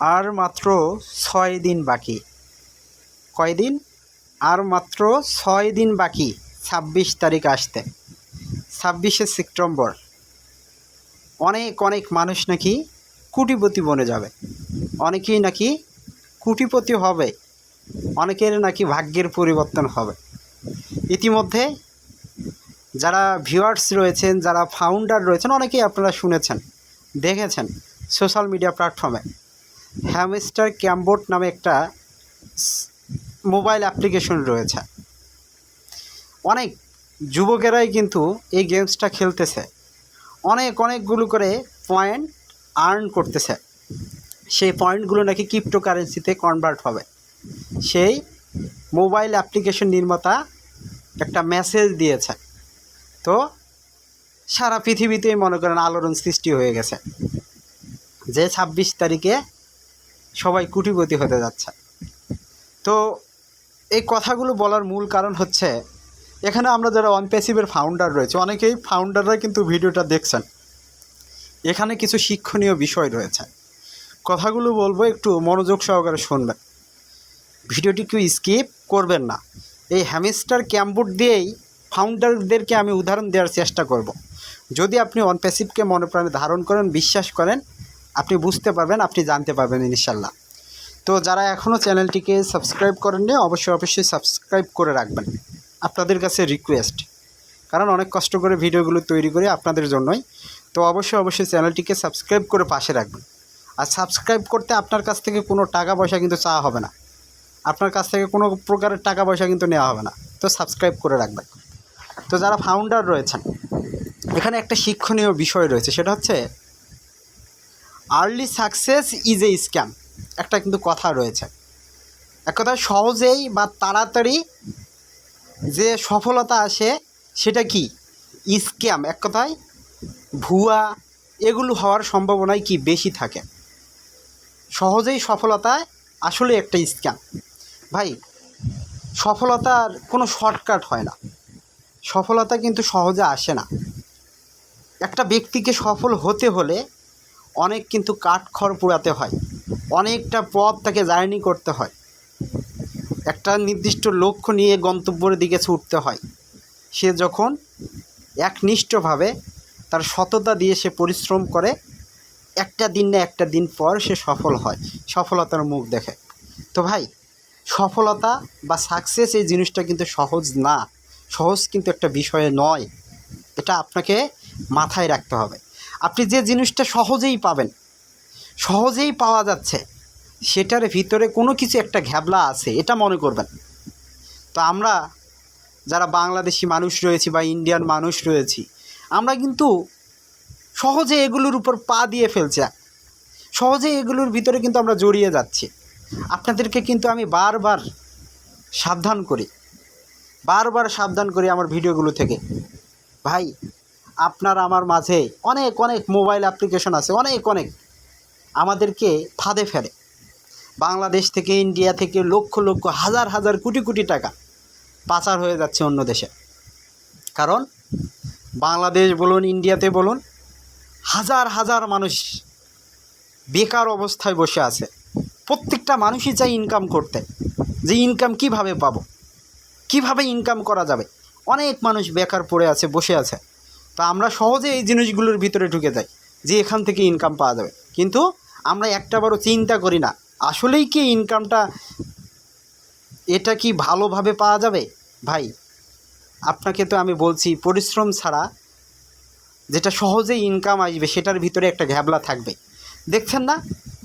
আর মাত্র ছয় দিন বাকি। কয়দিন আর মাত্র ছয় দিন বাকি, ছাব্বিশ তারিখ আসতে। ছাব্বিশে সেপ্টেম্বর। অনেক অনেক মানুষ নাকি কুটিপতি বনে যাবে। অনেকেই নাকি কুটিপতি হবে। অনেকের নাকি ভাগ্যের পরিবর্তন হবে। ইতিমধ্যে যারা ভিউয়ার্স রয়েছেন, যারা ফাউন্ডার রয়েছেন, অনেকেই আপনারা শুনেছেন, দেখেছেন সোশ্যাল মিডিয়া প্ল্যাটফর্মে হ্যামস্টার ক্যাম্বোট নামে একটা মোবাইল অ্যাপ্লিকেশন রয়েছে। অনেক যুবকেরাই কিন্তু এই গেমসটা খেলতেছে। অনেক, অনেকগুলো করে পয়েন্ট আর্ন করতেছে। সেই পয়েন্টগুলো নাকি ক্রিপ্টোকারেন্সিতে কনভার্ট হবে। সেই মোবাইল অ্যাপ্লিকেশন নির্মাতা একটা মেসেজ দিয়েছে। তো সারা পৃথিবীতেই মনে করেন আলোড়ন সৃষ্টি হয়ে গেছে। যে ছাব্বিশ তারিখে সবাই কুটিপতি হতে যাচ্ছে। তো এই কথাগুলো বলার মূল কারণ হচ্ছে, এখানে আমরা যারা অনপ্যাসিভের ফাউন্ডার রয়েছে, অনেকেই ফাউন্ডাররা কিন্তু ভিডিওটা দেখছেন। এখানে কিছু শিক্ষণীয় বিষয় রয়েছে। কথাগুলো বলব, একটু মনোযোগ সহকারে শুনবেন। ভিডিওটি কেউ স্কিপ করবেন না। এই হ্যামিস্টার ক্যাম্পুট দিয়েই ফাউন্ডারদেরকে আমি উদাহরণ দেওয়ার চেষ্টা করব। যদি আপনি অনপ্যাসিভকে মনে প্রাণে ধারণ করেন, বিশ্বাস করেন আপনি বুঝতে পারবেন, আপনি জানতে পারবেন ইনশাল্লাহ। তো যারা এখনও চ্যানেলটিকে সাবস্ক্রাইব করেননি, অবশ্যই অবশ্যই সাবস্ক্রাইব করে রাখবেন। আপনাদের কাছে রিকোয়েস্ট কারণ অনেক কষ্ট করে ভিডিওগুলো তৈরি করি আপনাদের জন্যই। তো অবশ্যই অবশ্যই চ্যানেলটিকে সাবস্ক্রাইব করে পাশে রাখবেন। আর সাবস্ক্রাইব করতে আপনার কাছ থেকে কোনো টাকা পয়সা কিন্তু চাওয়া হবে না। আপনার কাছ থেকে কোনো প্রকারের টাকা পয়সা কিন্তু নেওয়া হবে না। তো সাবস্ক্রাইব করে রাখবেন। তো যারা ফাউন্ডার রয়েছেন, এখানে একটা শিক্ষণীয় বিষয় রয়েছে, সেটা হচ্ছে early success is a scam একটা কিন্তু কথা রয়েছে। এক কথায় সহজেই বা তাড়াতাড়ি যে সফলতা আসে, সেটা কি? স্ক্যাম এক কথায় ভুয়া, এগুলো হওয়ার সম্ভাবনাই কি বেশি থাকে? সহজেই সফলতায় আসলে একটা স্ক্যাম ভাই, সফলতার কোনো শর্টকাট হয় না। সফলতা কিন্তু সহজে আসে না। একটা ব্যক্তিকে সফল হতে হলে অনেক কিন্তু কাঠখড় পোড়াতে হয়। অনেকটা পথ তাকে জার্নি করতে হয়। একটা নির্দিষ্ট লক্ষ্য নিয়ে গন্তব্যের দিকে ছুটতে হয়। সে যখন একনিষ্ঠভাবে তার সততা দিয়ে সে পরিশ্রম করে, একটা দিন না একটা দিন পর সে সফল হয়, সফলতার মুখ দেখে। তো ভাই, সফলতা বা সাকসেস এই জিনিসটা কিন্তু সহজ না। সহজ কিন্তু একটা বিষয়ে নয়। এটা আপনাকে মাথায় রাখতে হবে। আপনি যে জিনিসটা সহজেই পাবেন, সহজেই পাওয়া যাচ্ছে, সেটার ভিতরে কোনো কিছু একটা ঘ্যাবলা আছে, এটা মনে করবেন। তো আমরা যারা বাংলাদেশি মানুষ রয়েছি বা ইন্ডিয়ান মানুষ রয়েছি, আমরা কিন্তু সহজে এগুলোর উপর পা দিয়ে ফেলছে। সহজে এগুলোর ভিতরে কিন্তু আমরা জড়িয়ে যাচ্ছি। আপনাদেরকে কিন্তু আমি বারবার সাবধান করি, বারবার সাবধান করি আমার ভিডিওগুলো থেকে। ভাই আপনার আমার মাঝে অনেক অনেক মোবাইল অ্যাপ্লিকেশন আছে, অনেক অনেক। আমাদেরকে ফাঁদে ফেলে। বাংলাদেশ থেকে ইন্ডিয়া থেকে লক্ষ লক্ষ, হাজার হাজার কোটি কোটি টাকা পাচার হয়ে যাচ্ছে অন্য দেশে। কারণ বাংলাদেশ বলুন ইন্ডিয়াতে বলুন, হাজার হাজার মানুষ বেকার অবস্থায় বসে আছে। প্রত্যেকটা মানুষই চাই ইনকাম করতে। যে ইনকাম কীভাবে পাবো? কীভাবে ইনকাম করা যাবে? অনেক মানুষ বেকার পড়ে আছে, বসে আছে। তা আমরা সহজে এই জিনিসগুলোর ভিতরে ঢুকে যাই, যে এখান থেকে ইনকাম পাওয়া যাবে। কিন্তু আমরা একটা একটাবারও চিন্তা করি না, আসলেই কি ইনকামটা এটা কি ভালোভাবে পাওয়া যাবে? ভাই, আপনাকে তো আমি বলছি, পরিশ্রম ছাড়া যেটা সহজেই ইনকাম আসবে, সেটার ভিতরে একটা ঘ্যাবলা থাকবে। দেখছেন না?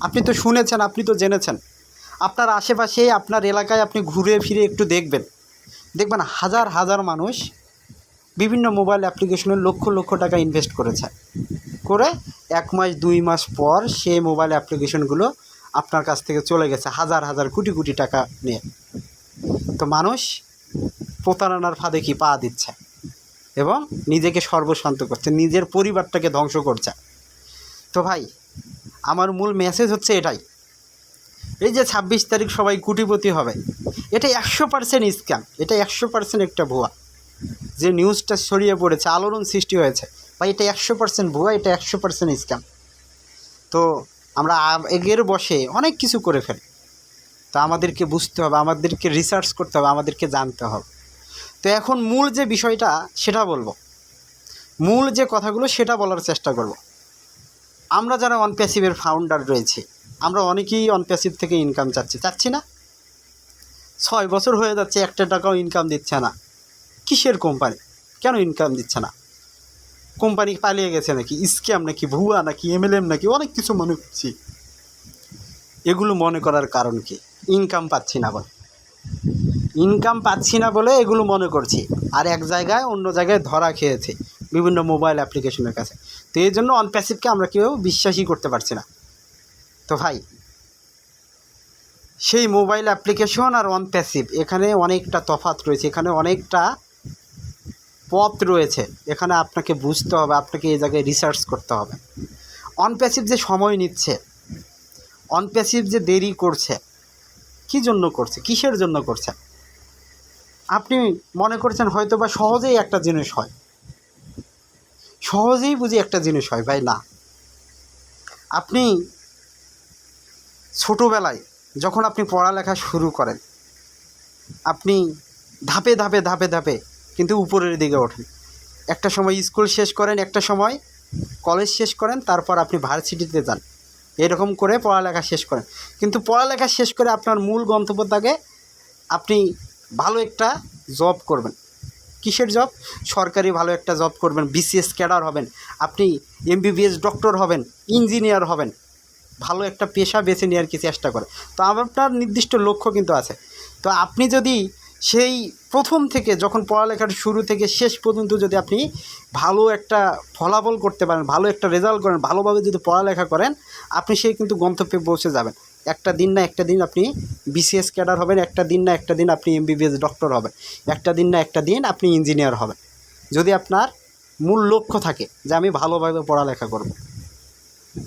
আপনি তো শুনেছেন, আপনি তো জেনেছেন। আপনার আশেপাশে, আপনার এলাকায় আপনি ঘুরে ফিরে একটু দেখবেন। দেখবেন হাজার হাজার মানুষ বিভিন্ন মোবাইল অ্যাপ্লিকেশনে লক্ষ লক্ষ টাকা ইনভেস্ট করেছে। করে এক মাস, দুই মাস পর সে মোবাইল অ্যাপ্লিকেশনগুলো আপনার কাছ থেকে চলে গেছে হাজার হাজার, কোটি কোটি টাকা নিয়ে। তো মানুষ প্রতারণার ফাঁদে কি পা দিচ্ছে? এবং নিজেকে সর্বশান্ত করছে, নিজের পরিবারটাকে ধ্বংস করছে। তো ভাই, আমার মূল মেসেজ হচ্ছে এটাই। এই যে ছাব্বিশ তারিখ সবাই কুটিপতি হবে, এটা একশো পার্সেন্ট স্ক্যাম এটা একশো পার্সেন্ট একটা ভুয়া। যে নিউজটা ছড়িয়ে পড়েছে, আলোড়ন সৃষ্টি হয়েছে। বা এটা একশো পার্সেন্ট ভুয়া, এটা একশো পার্সেন্ট স্ক্যাম তো আমরা আগের বসে অনেক কিছু করে ফেলি। তো আমাদেরকে বুঝতে হবে, আমাদেরকে রিসার্চ করতে হবে, আমাদেরকে জানতে হবে। তো এখন মূল যে বিষয়টা, সেটা বলব। মূল যে কথাগুলো, সেটা বলার চেষ্টা করব। আমরা যারা অনপ্যাসিভের ফাউন্ডার রয়েছে, আমরা অনেকেই অনপ্যাসিভ থেকে ইনকাম চাচ্ছি। চাচ্ছি না। ছয় বছর হয়ে যাচ্ছে, একটা টাকাও ইনকাম দিচ্ছে না। কিসের কোম্পানি কেন ইনকাম দিচ্ছে না? কোম্পানি পালিয়ে গেছে নাকি? স্ক্যাম নাকি? ভুয়া নাকি? এমএলএম নাকি? অনেক কিছু মনে করছি। এগুলো মনে করার কারণ কি? ইনকাম পাচ্ছি না বলে। ইনকাম পাচ্ছি না বলে এগুলো মনে করছি। আর এক জায়গায় অন্য জায়গায় ধরা খেয়েছে বিভিন্ন মোবাইল অ্যাপ্লিকেশনের কাছে। তো এই জন্য অনপ্যাসিভকে আমরা কেউ বিশ্বাসই করতে পারছি না। তো ভাই, সেই মোবাইল অ্যাপ্লিকেশন আর অনপ্যাসিভ এখানে অনেকটা তফাৎ রয়েছে। এখানে অনেকটা পথ রয়েছে। এখানে আপনাকে বুঝতে হবে, আপনাকে এই জায়গায় রিসার্চ করতে হবে। অনপ্যাসিভ যে সময় নিচ্ছে অনপ্যাসিভ যে দেরি করছে, কী জন্য করছে, কিসের জন্য করছে? আপনি মনে করছেন হয়তো বা সহজেই একটা জিনিস হয়। সহজেই বুঝি একটা জিনিস হয়, ভাই, না। আপনি ছোটোবেলায় যখন আপনি পড়ালেখা শুরু করেন, আপনি ধাপে ধাপে ধাপে ধাপে কিন্তু উপরের দিকে ওঠেন একটা সময় স্কুল শেষ করেন, একটা সময় কলেজ শেষ করেন, তারপর আপনি ভার্সিটিতে যান। এরকম করে পড়ালেখা শেষ করেন। কিন্তু পড়ালেখা শেষ করে আপনার মূল গন্তব্য থাকে আপনি ভালো একটা জব করবেন। কিসের জব সরকারি ভালো একটা জব করবেন বিসিএস ক্যাডার হবেন, আপনি এমবিবিএস ডক্টর হবেন ইঞ্জিনিয়ার হবেন। ভালো একটা পেশা বেছে নেওয়ার কি চেষ্টা করে তো আপনার নির্দিষ্ট লক্ষ্য কিন্তু আছে। তো আপনি যদি সেই প্রথম থেকে যখন পড়ালেখার শুরু থেকে শেষ পর্যন্ত যদি আপনি ভালো একটা ফলাফল করতে পারেন, ভালো একটা রেজাল্ট করেন, ভালোভাবে যদি পড়ালেখা করেন, আপনি সেই কিন্তু গন্তব্যে পৌঁছে যাবেন। একটা দিন না একটা দিন আপনি বিসিএস ক্যাডার হবেন, একটা দিন না একটা দিন আপনি এমবিবিএস ডক্টর হবেন, একটা দিন না একটা দিন আপনি ইঞ্জিনিয়ার হবেন। যদি আপনার মূল লক্ষ্য থাকে যে আমি ভালোভাবে পড়ালেখা করব।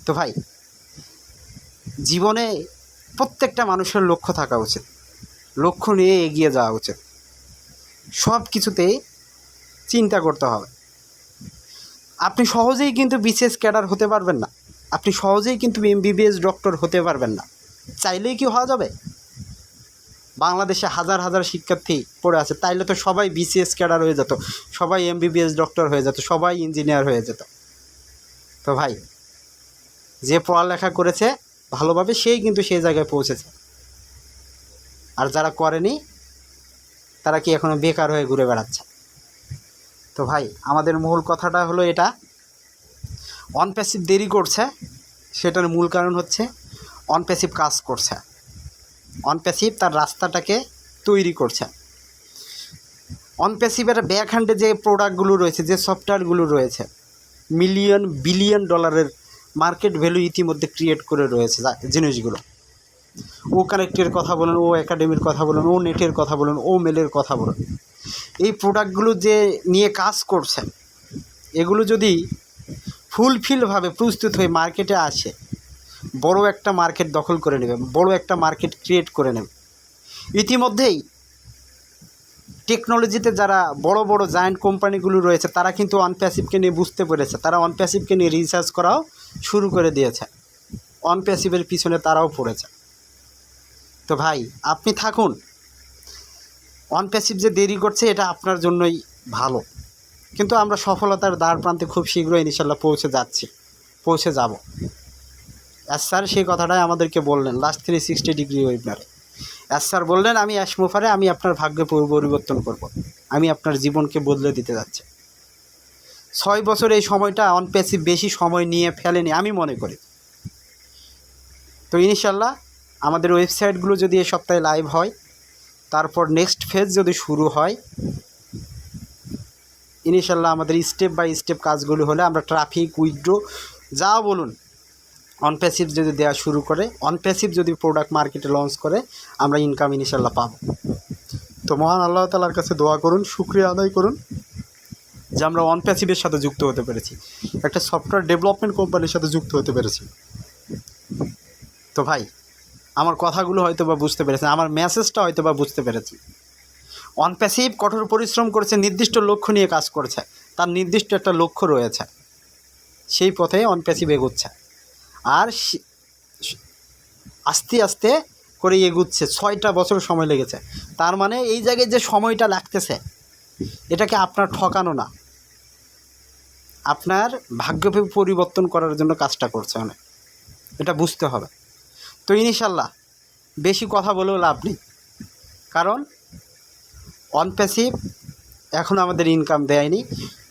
তো ভাই, জীবনে প্রত্যেকটা মানুষের লক্ষ্য থাকা উচিত। লক্ষ্য নিয়ে এগিয়ে যাওয়া উচিত। সব কিছুতে চিন্তা করতে হবে। আপনি সহজেই কিন্তু বিসিএস ক্যাডার হতে পারবেন না। আপনি সহজেই কিন্তু এমবিবিএস ডক্টর হতে পারবেন না। চাইলেই কি হওয়া যাবে? বাংলাদেশে হাজার হাজার শিক্ষার্থী পড়ে আছে, তাইলে তো সবাই বিসিএস ক্যাডার হয়ে যেত, সবাই এমবিবিএস ডক্টর হয়ে যেত, সবাই ইঞ্জিনিয়ার হয়ে যেত। তো ভাই, যে পড়ালেখা করেছে ভালোভাবে, সেই কিন্তু সেই জায়গায় পৌঁছেছে। আর যারা করেনি, তারা কি এখনও বেকার হয়ে ঘুরে বেড়াচ্ছে? তো ভাই, আমাদের মূল কথাটা হলো এটা। অনপ্যাসিভ দেরি করছে, সেটার মূল কারণ হচ্ছে অনপ্যাসিভ কাজ করছে। অনপ্যাসিভ তার রাস্তাটাকে তৈরি করছে। অনপ্যাসিভের ব্যাক হ্যান্ডে যে প্রোডাক্টগুলো রয়েছে, যে সফটওয়্যারগুলো রয়েছে মিলিয়ন বিলিয়ন ডলারের মার্কেট ভ্যালু ইতিমধ্যে ক্রিয়েট করে রয়েছে জিনিসগুলো। ও কানেক্টের কথা বলুন, ও একাডেমির কথা বলুন, ও নেটের কথা বলুন, ও মেলের কথা বলুন, এই প্রোডাক্টগুলো যে নিয়ে কাজ করছেন, এগুলো যদি ফুলফিলভাবে প্রস্তুত হয়ে মার্কেটে আসে, বড় একটা মার্কেট দখল করে নেবে বড় একটা মার্কেট ক্রিয়েট করে নেবে ইতিমধ্যেই টেকনোলজিতে যারা বড় বড় জায়ান্ট কোম্পানিগুলো রয়েছে, তারা কিন্তু অনপ্যাসিভকে নিয়ে বুঝতে পেরেছে, তারা অনপ্যাসিভকে নিয়ে রিসার্চ করাও শুরু করে দিয়েছে অনপ্যাসিভের পিছনে তারাও পড়েছে। তো ভাই, আপনি থাকুন। অন অনপ্যাসিভ যে দেরি করছে, এটা আপনার জন্যই ভালো। কিন্তু আমরা সফলতার দ্বার প্রান্তে খুব শীঘ্রই ইনশাল্লাহ পৌঁছে যাচ্ছি। পৌঁছে যাব। অ্যাস স্যার সেই কথাটাই আমাদেরকে বললেন। লাস্ট থ্রি সিক্সটি ডিগ্রি ওয়েবনারে অ্যাস স্যার বললেন, আমি অ্যাশমোফারে আমি আপনার ভাগ্য পরিবর্তন করব। আমি আপনার জীবনকে বদলে দিতে যাচ্ছি। ছয় বছর এই সময়টা অন অনপ্যাসিভ বেশি সময় নিয়ে ফেলেনি, আমি মনে করি। তো ইনশাল্লাহ আমাদের ওয়েবসাইটগুলো যদি এ সপ্তাহে লাইভ হয়, তারপর নেক্সট ফেজ যদি শুরু হয় ইনশাল্লাহ আমাদের স্টেপ বাই স্টেপ কাজগুলো হলে আমরা ট্রাফিক উইথড্রো যা বলুন অনপ্যাসিভ যদি দেওয়া শুরু করে অনপ্যাসিভ যদি প্রোডাক্ট মার্কেটে লঞ্চ করে, আমরা ইনকাম ইনশাল্লাহ পাবো। তো মহান আল্লাহ তালার কাছে দোয়া করুন, শুক্রিয়া আদায় করুন, যে আমরা অনপ্যাসিভের সাথে যুক্ত হতে পেরেছি। একটা সফটওয়্যার ডেভেলপমেন্ট কোম্পানির সাথে যুক্ত হতে পেরেছি। তো ভাই আমার কথাগুলো হয়তো বা বুঝতে পেরেছেন, আমার মেসেজটা হয়তো বা বুঝতে পেরেছি অনপ্যাসিভ কঠোর পরিশ্রম করেছে, নির্দিষ্ট লক্ষ্য নিয়ে কাজ করছে, তার নির্দিষ্ট একটা লক্ষ্য রয়েছে। সেই পথে অনপ্যাসিভ এগোচ্ছে। আর সে- আস্তে আস্তে করে এগুচ্ছে, ছয়টা বছর সময় লেগেছে। তার মানে এই জায়গায় যে সময়টা লাগতেছে, এটাকে আপনার ঠকানো না। আপনার ভাগ্য পরিবর্তন করার জন্য কাজটা করছে অনেক। এটা বুঝতে হবে। তো ইনশাল্লাহ বেশি কথা বলেও লাভ নেই। কারণ অন প্যাসিভ এখন আমাদের ইনকাম দেয়নি।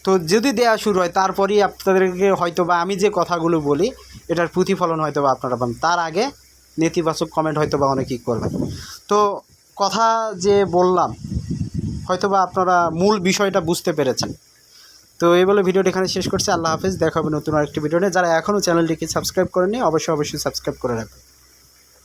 তো যদি দেয়া শুরু হয়, তারপরেই আপনাদেরকে হয়তো বা আমি যে কথাগুলো বলি, এটার প্রতিফলন হয়তো বা আপনারা পান তার আগে নেতিবাচক কমেন্ট হয়তো বা অনেকেই করবেন। তো কথা যে বললাম হয়তো বা আপনারা মূল বিষয়টা বুঝতে পেরেছেন। তো এই বলে ভিডিওটি এখানে শেষ করছি। আল্লাহ হাফিজ। দেখা হবে নতুন আরেকটি ভিডিও নিয়ে। যারা এখনও চ্যানেলটিকে সাবস্ক্রাইব করেনি অবশ্যই অবশ্যই সাবস্ক্রাইব করে রাখবেন।